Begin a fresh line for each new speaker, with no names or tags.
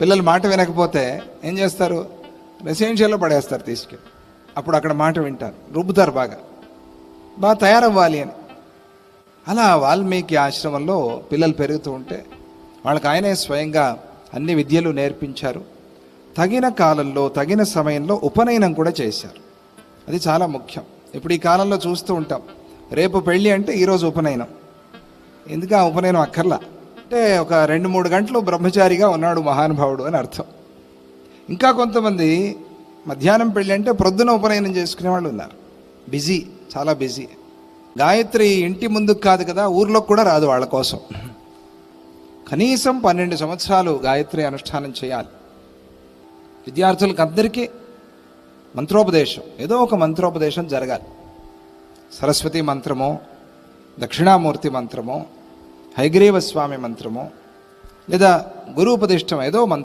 పిల్లలు మాట వినకపోతే ఏం చేస్తారు? రెసిడెన్షియల్లో పడేస్తారు తీసుకెళ్ళి. అప్పుడు అక్కడ మాట వింటారు. రుబ్బుతారు బాగా. బాగా తయారవ్వాలి అని. అలా వాల్మీకి ఆశ్రమంలో పిల్లలు పెరుగుతూ ఉంటే వాళ్ళకి ఆయనే స్వయంగా అన్ని విద్యలు నేర్పించారు. తగిన కాలంలో తగిన సమయంలో ఉపనయనం కూడా చేశారు. అది చాలా ముఖ్యం. ఇప్పుడు ఈ కాలంలో చూస్తూ ఉంటాం. రేపు పెళ్ళి అంటే ఈరోజు ఉపనయనం. ఎందుకు ఆ ఉపనయనం అక్కర్లా? అంటే ఒక రెండు మూడు గంటలు బ్రహ్మచారిగా ఉన్నాడు మహానుభావుడు అని అర్థం. ఇంకా కొంతమంది మధ్యాహ్నం పెళ్ళి అంటే ప్రొద్దున ఉపనయనం చేసుకునే వాళ్ళు ఉన్నారు. బిజీ చాలా బిజీ. గాయత్రి ఇంటి ముందుకు కాదు కదా ఊర్లో కూడా రాదు వాళ్ళ కోసం. కనీసం పన్నెండు సంవత్సరాలు గాయత్రి అనుష్ఠానం చేయాలి. విద్యార్థులకు అందరికీ మంత్రోపదేశం ఏదో ఒక మంత్రోపదేశం జరగాలి. సరస్వతి మంత్రమో దక్షిణామూర్తి మంత్రమో హైగ్రీవ స్వామి మంత్రము లేదా గురు ఉపదిష్టం ఏదో మంత్రం.